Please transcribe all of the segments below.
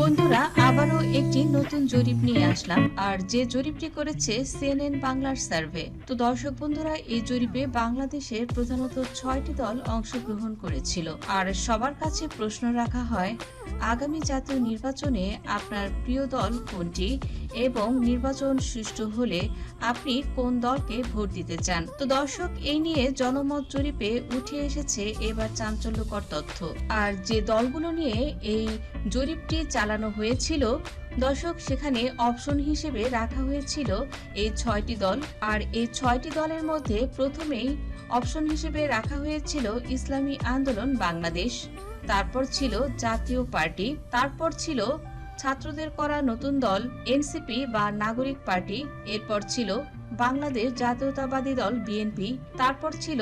বন্ধুরা, আবারও একটি নতুন জরিপ নিয়ে আসলাম। আর যে জরিপটি করেছে সিএনএন বাংলার সার্ভে। তো দর্শক বন্ধুরা, এই জরিপে বাংলাদেশের প্রধানত ছয়টি দল অংশগ্রহণ করেছিল। আর সবার কাছে প্রশ্ন রাখা হয় আগামী জাতীয় নির্বাচনে আপনার প্রিয় দল কোনটি এবং নির্বাচন সুষ্ঠু হলে আপনি কোন দলকে ভোট দিতে চান? তো দর্শক, এই নিয়ে জনমত জরিপে উঠে এসেছে এবার চাঞ্চল্যকর তথ্য। আর যে দলগুলো নিয়ে এই জরিপটি চালানো হয়েছিল, দর্শক, সেখানে অপশন হিসেবে রাখা হয়েছিল এই ছয়টি দল। আর এই ছয়টি দলের মধ্যে প্রথমেই অপশন হিসেবে রাখা হয়েছিল ইসলামী আন্দোলন বাংলাদেশ। তারপর ছিল জাতীয় পার্টি, তারপর ছিল ছাত্রদের করা নতুন দল, এনসিপি বা নাগরিক পার্টি, এরপর ছিল বাংলাদেশ জাতীয়তাবাদী দল, বিএনপি, তারপর ছিল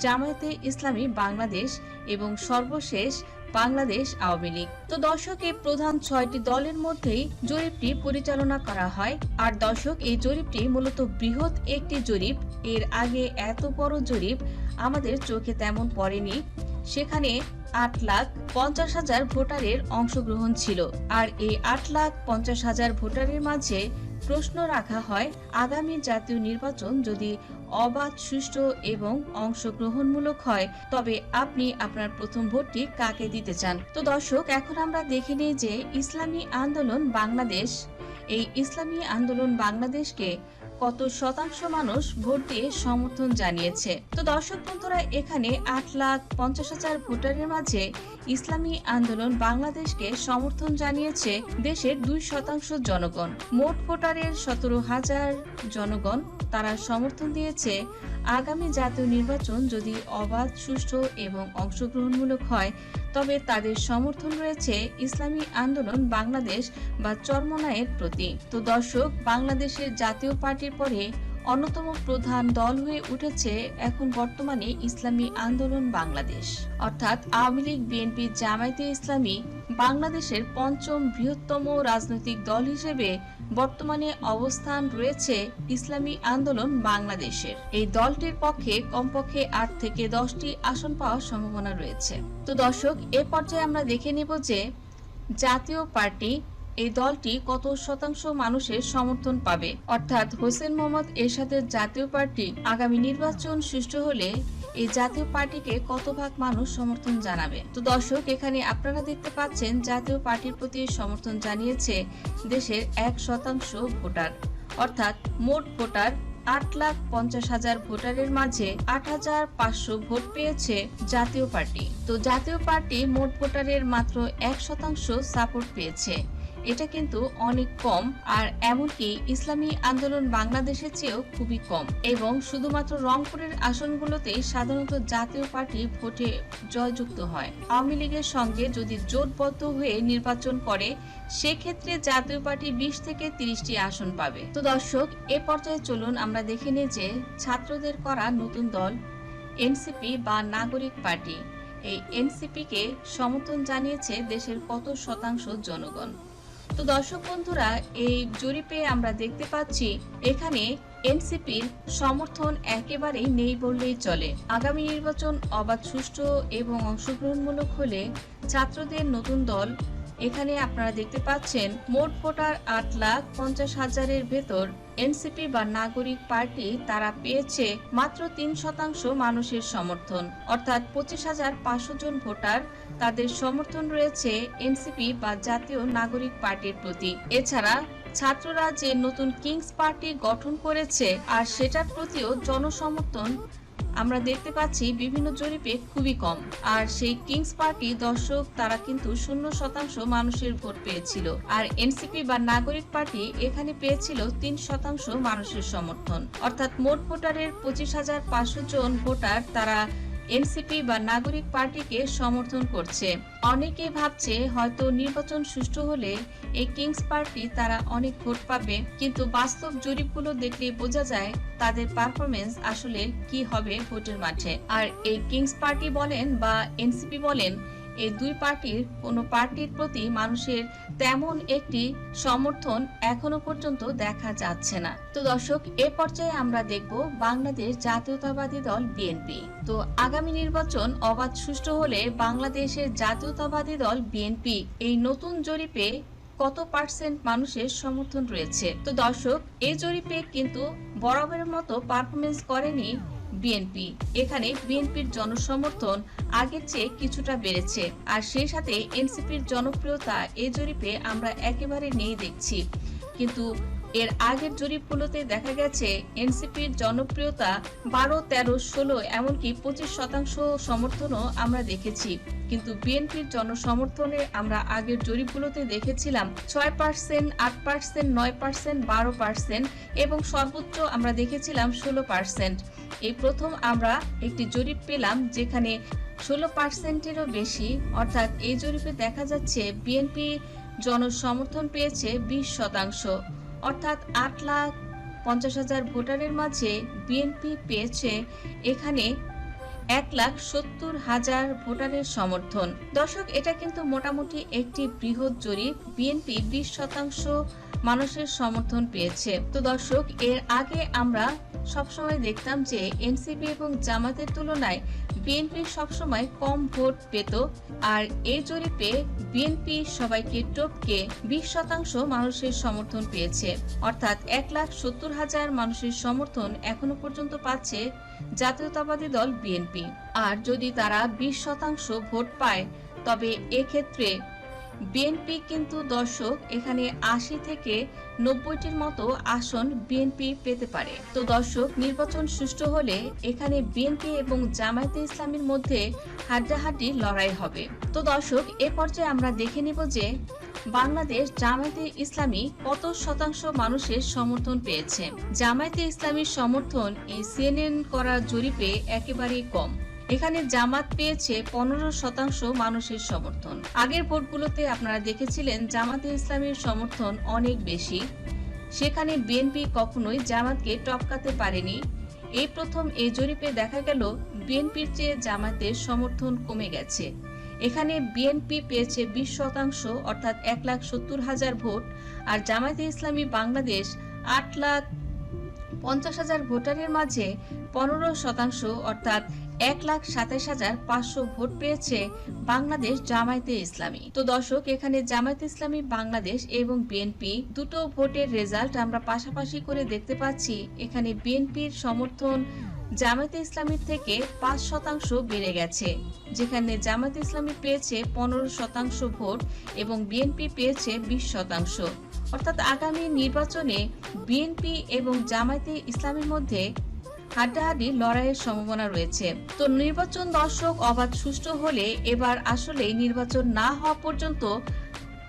জামায়াতে ইসলামী বাংলাদেশ এবং সর্বশেষ বাংলাদেশ আওয়ামী লীগ। তো দর্শক, এই প্রধান ছয়টি দলের মধ্যেই জরিপটি পরিচালনা করা হয়। আর দর্শক, এই জরিপটি মূলত বৃহৎ একটি জরিপ। এর আগে এত বড় জরিপ আমাদের চোখে তেমন পড়েনি। সেখানে আট লাখ পঞ্চাশ হাজার ভোটারের অংশগ্রহণ ছিল। আর এই আট লাখ পঞ্চাশ হাজার ভোটারের মাঝে প্রশ্ন রাখা হয়, আগামী জাতীয় নির্বাচন যদি অবাধ, সুষ্ঠু এবং অংশগ্রহণমূলক হয়, তবে আপনি আপনার প্রথম ভোটটি কাকে দিতে চান? তো দর্শক, এখন আমরা দেখে নিই যে ইসলামী আন্দোলন বাংলাদেশ, এই ইসলামী আন্দোলন বাংলাদেশকে কত শতাংশ মানুষ ভোট দিয়ে সমর্থন জানিয়েছে। তো দর্শক বন্ধুরা, এখানে আট লাখ পঞ্চাশ হাজার ভোটারের মাঝে ইসলামী আন্দোলন বাংলাদেশকে সমর্থন জানিয়েছে দেশের দুই শতাংশ জনগণ। মোট ভোটারের সতেরো হাজার জনগণ তারা সমর্থন দিয়েছে আগামী জাতীয় নির্বাচন যদি অবাধ, সুষ্ঠু এবং অংশগ্রহণমূলক হয়, তবে তাদের সমর্থন রয়েছে ইসলামী আন্দোলন, বাংলাদেশ বা চরমনায়ের প্রতি। তো দর্শক, বাংলাদেশের জাতীয় পার্টির পরে অন্যতম প্রধান দল হয়ে উঠেছে এখন বর্তমানে ইসলামী আন্দোলন বাংলাদেশ। অর্থাৎ আওয়ামী লীগ, বিএনপি, জামায়াতে ইসলামী বাংলাদেশের পঞ্চম বৃহত্তম রাজনৈতিক দল হিসেবে বর্তমানে অবস্থান রয়েছে ইসলামী আন্দোলন বাংলাদেশের। এই দলটির পক্ষে কমপক্ষে আট থেকে দশটি আসন পাওয়ার সম্ভাবনা রয়েছে। তো দর্শক, এ পর্যায়ে আমরা দেখে নেব যে জাতীয় পার্টি এই দলটি কত শতাংশ মানুষের সমর্থন পাবে? অর্থাৎ হোসেন মোহাম্মদ এরশাদের জাতীয় পার্টি আগামী নির্বাচন সুষ্ঠু হলে এই জাতীয় পার্টিকে কত ভাগ মানুষ সমর্থন জানাবে? তো দর্শক, এখানে আপনারা দেখতে পাচ্ছেন, জাতীয় পার্টির প্রতি সমর্থন জানিয়েছে দেশের এক শতাংশ ভোটার। অর্থাৎ মোট ভোটার আট লাখ পঞ্চাশ হাজার ভোটারের মাঝে আট হাজার পাঁচশো ভোট পেয়েছে জাতীয় পার্টি। তো জাতীয় পার্টি মোট ভোটারের মাত্র এক শতাংশ সাপোর্ট পেয়েছে। এটা কিন্তু অনেক কম, আর এমনকি ইসলামী আন্দোলন বাংলাদেশের চেয়েও খুবই কম। এবং শুধুমাত্র রংপুরের আসনগুলোতেই সাধারণত জাতীয় পার্টি ভোটে জয়যুক্ত হয়। আওয়ামী লীগের সঙ্গে যদি জোটবদ্ধ হয়ে নির্বাচন করে, সেক্ষেত্রে জাতীয় পার্টি বিশ থেকে তিরিশটি আসন পাবে। তো দর্শক, এ পর্যায়ে চলুন আমরা দেখে নিই যে ছাত্রদের করা নতুন দল এনসিপি বা নাগরিক পার্টি। এই এনসিপিকে সমর্থন জানিয়েছে দেশের কত শতাংশ জনগণ। তো দর্শক বন্ধুরা, এই জরিপে আমরা দেখতে পাচ্ছি, এখানে এনসিপির সমর্থন একেবারেই নেই বললেই চলে। আগামী নির্বাচন অবাধ, সুষ্ঠু এবং অংশগ্রহণমূলক হলে ছাত্রদের নতুন দল এখানে আপনারা দেখতে পাচ্ছেন মোট ভোটার আট লাখ পঞ্চাশ হাজারের ভেতর এনসিপি বা নাগরিক পার্টি তারা পেয়েছে মাত্র তিন শতাংশ মানুষের সমর্থন। অর্থাৎ পঁচিশ হাজার পাঁচশো জন ভোটার তাদের সমর্থন রয়েছে এনসিপি বা জাতীয় নাগরিক পার্টির প্রতি। এছাড়া ছাত্ররা যে নতুন কিংস পার্টি গঠন করেছে আর সেটার প্রতিও জনসমর্থন আমরা দেখতে পাচ্ছি বিভিন্ন জরিপে খুবই কম। আর সেই কিংস পার্টি দর্শক, তারা কিন্তু শূন্য শতাংশ মানুষের ভোট পেয়েছিল। আর এনসিপি বা নাগরিক পার্টি এখানে পেয়েছিল তিন শতাংশ মানুষের সমর্থন। অর্থাৎ মোট ভোটারের পঁচিশ হাজার পাঁচশো জন ভোটার, তারা এনসিপি বা নাগরিক পার্টিকে সমর্থন করছে। অনেকে ভাবছে হয়তো নির্বাচন সুষ্ঠু হলে এই কিংস পার্টি তারা অনেক ভোট পাবে, কিন্তু বাস্তব জরিপগুলো দেখলে বোঝা যায় তাদের পারফরমেন্স আসলে কি হবে ভোটের মাঠে। আর এই কিংস পার্টি বলেন বা এনসিপি বলেন এই দুই পার্টির কোনো পার্টির প্রতি মানুষের তেমন একটি সমর্থন এখনও পর্যন্ত দেখা যাচ্ছে না। তো দর্শক, এ পর্যায়ে আমরা দেখব বাংলাদেশ জাতীয়তাবাদী দল বিএনপি। তো আগামী নির্বাচন অবাধ সুষ্ঠু হলে বাংলাদেশের জাতীয়তাবাদী দল বিএনপি এই নতুন জরিপে কত পার্সেন্ট মানুষের সমর্থন রয়েছে? তো দর্শক এই জরিপে কিন্তু বরাবরের মতো পারফরমেন্স করেনি বিএনপি এখানে বিএনপির জনসমর্থন আগের চেয়ে কিছুটা বেড়েছে। আর সেই সাথে এনসিপির জনপ্রিয়তা এই জরিপে আমরা একেবারে নেই দেখছি। কিন্তু এর আগের জরিপগুলোতে দেখা গেছে এনসিপির জনপ্রিয়তা বারো, তেরো, ষোলো, এমনকি পঁচিশ শতাংশ সমর্থনও আমরা দেখেছি। কিন্তু বিএনপির জনসমর্থনে আমরা আগের জরিপগুলোতে দেখেছিলাম ছয় পার্সেন্ট, আট পার্সেন্ট, নয় পার্সেন্ট, বারো পার্সেন্ট এবং সর্বোচ্চ আমরা দেখেছিলাম ষোলো পার্সেন্ট। এই প্রথম আমরা একটি জরিপ পেলাম যেখানে ষোলো পার্সেন্টেরও বেশি, অর্থাৎ এই জরিপে দেখা যাচ্ছে বিএনপি জনসমর্থন পেয়েছে বিশ শতাংশ। অর্থাৎ আট লাখ পঞ্চাশ হাজার ভোটারের মাঝে বিএনপি পেয়েছে এখানে এক লাখ সত্তর হাজার ভোটারের সমর্থন। দর্শক, এটা কিন্তু মোটামুটি একটি বৃহৎ জরিপ। বিএনপি বিশ শতাংশ মানুষের সমর্থন পেয়েছে। তো দর্শক, এর আগে আমরা সবসময় দেখতাম যে এনসিপি এবং জামাতের তুলনায় বিএনপি সবসময় কম ভোট পেত আর এই জরিপে বিএনপি সবাইকে টপকে বিশ শতাংশ মানুষের সমর্থন পেয়েছে। অর্থাৎ এক লাখ সত্তর হাজার মানুষের সমর্থন এখনও পর্যন্ত পাচ্ছে জাতীয়তাবাদী দল বিএনপি। আর যদি তারা বিশ শতাংশ ভোট পায়, তবে এক্ষেত্রে বিএনপি কিন্তু দর্শক, এখানে আশি থেকে নব্বইটির মতো আসন বিএনপি পেতে পারে। তো দর্শক, নির্বাচন সুষ্ঠু হলে এখানে বিএনপি এবং জামায়াতে ইসলামের মধ্যে হাড্ডাহাড্ডি লড়াই হবে। তো দর্শক, এ পর্যায়ে আমরা দেখে নেব যে বাংলাদেশ জামায়াতে ইসলামী কত শতাংশ মানুষের সমর্থন পেয়েছে। জামায়াতে ইসলামীর সমর্থন এই সিএনএন করা জরিপে একেবারেই কম। এখানে জামাত পেয়েছে পনেরো শতাংশ মানুষের সমর্থন। আগের ভোটগুলোতে আপনারা দেখেছিলেন জামাতে ইসলামের সমর্থন অনেক বেশি। সেখানে বিএনপি কখনোই জামাতকে টপকাতে পারেনি। এই প্রথম এই জরিপে দেখা গেল, বিএনপির চেয়ে জামাতের সমর্থন কমে গেছে। এখানে বিএনপি পেয়েছে বিশ শতাংশ, অর্থাৎ এক লাখ সত্তর হাজার ভোট, আর জামায়াতে ইসলামী বাংলাদেশ আট লাখ পঞ্চাশ হাজার ভোটারের মাঝে পনেরো শতাংশ, অর্থাৎ এক লাখ সাতাশ হাজার পাঁচশো ভোট পেয়েছে বাংলাদেশ জামায়াতে ইসলামী। তো দর্শক, এখানে জামায়াতে ইসলামী, বাংলাদেশ এবং বিএনপি দুটো ভোটের রেজাল্ট আমরা পাশাপাশি করে দেখতে পাচ্ছি। এখানে বিএনপির সমর্থন জামায়াতে ইসলামীর থেকে পাঁচ শতাংশ বেড়ে গেছে, যেখানে জামায়াতে ইসলামী পেয়েছে পনেরো শতাংশ ভোট এবং বিএনপি পেয়েছে বিশ শতাংশ। অর্থাৎ আগামী নির্বাচনে বিএনপি এবং জামায়াতে ইসলামের মধ্যে হাড্ডাহাড্ডি লড়াইয়ের সম্ভাবনা রয়েছে। তো নির্বাচন দর্শক অবাধ সুষ্ঠু হলে এবার আসলে নির্বাচন না হওয়া পর্যন্ত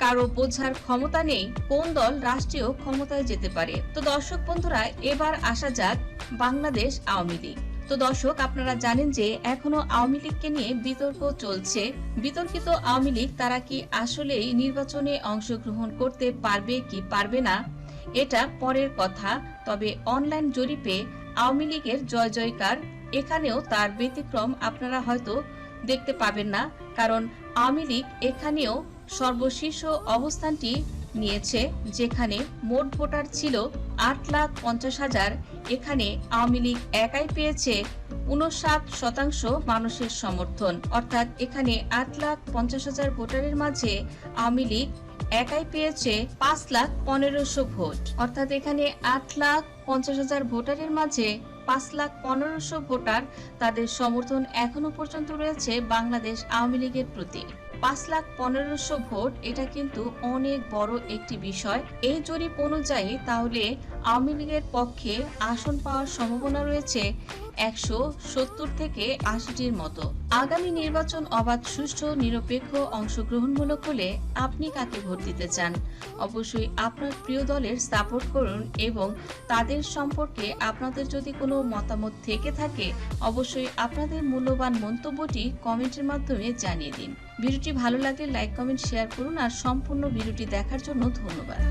কারও বোঝার ক্ষমতা নেই, কোন দল রাষ্ট্রীয় ক্ষমতায় যেতে পারে। তো দর্শক বন্ধুরা, এবার আসা যাক বাংলাদেশ আওয়ামী লীগ। তো দর্শক, আপনারা জানেন যে এখনও আওয়ামী লীগকে নিয়ে বিতর্ক চলছে। বিতর্কিত আওয়ামী লীগ, তারা কি আসলেই নির্বাচনে অংশগ্রহণ করতে পারবে কি পারবে না? এটা পরের কথা। তবে অনলাইন জরিপে আওয়ামী লীগের জয় জয়কার, এখানেও তার ব্যতিক্রম আপনারা হয়তো দেখতে পাবেন না, কারণ আওয়ামী লীগ এখানেও সর্বশীর্ষ অবস্থানটি নিয়েছে, যেখানে মোট ভোটার ছিল আট লাখ পঞ্চাশ হাজার। এখানে আওয়ামী লীগ একাই পেয়েছে উনষাট শতাংশ মানুষের সমর্থন। অর্থাৎ এখানে আট লাখ পঞ্চাশ হাজার ভোটারের মাঝে আওয়ামী লীগ একাই পেয়েছে পাঁচ লাখ পনেরোশো ভোট। অর্থাৎ এখানে আট লাখ পঞ্চাশ হাজার ভোটারের মাঝে পাঁচ লাখ পনেরোশো ভোটার তাদের সমর্থন এখনও পর্যন্ত রয়েছে বাংলাদেশ আওয়ামী লীগের প্রতি। পাঁচ লাখ পনেরোশো ভোট এটা কিন্তু অনেক বড় একটি বিষয়। এই জরিপ অনুযায়ী তাহলে আওয়ামী লীগের পক্ষে আসন পাওয়ার সম্ভাবনা রয়েছে একশো সত্তর থেকে আশিটির মতো। আগামী নির্বাচন অবাধ, সুষ্ঠু, নিরপেক্ষ, অংশগ্রহণমূলক হলে আপনি কাকে ভোট দিতে চান? অবশ্যই আপনার প্রিয় দলের সাপোর্ট করুন এবং তাদের সম্পর্কে আপনাদের যদি কোনো মতামত থেকে থাকে, অবশ্যই আপনাদের মূল্যবান মন্তব্যটি কমেন্টের মাধ্যমে জানিয়ে দিন। ভিডিওটি ভালো লাগলে লাইক, কমেন্ট, শেয়ার করুন আর সম্পূর্ণ ভিডিওটি দেখার জন্য ধন্যবাদ।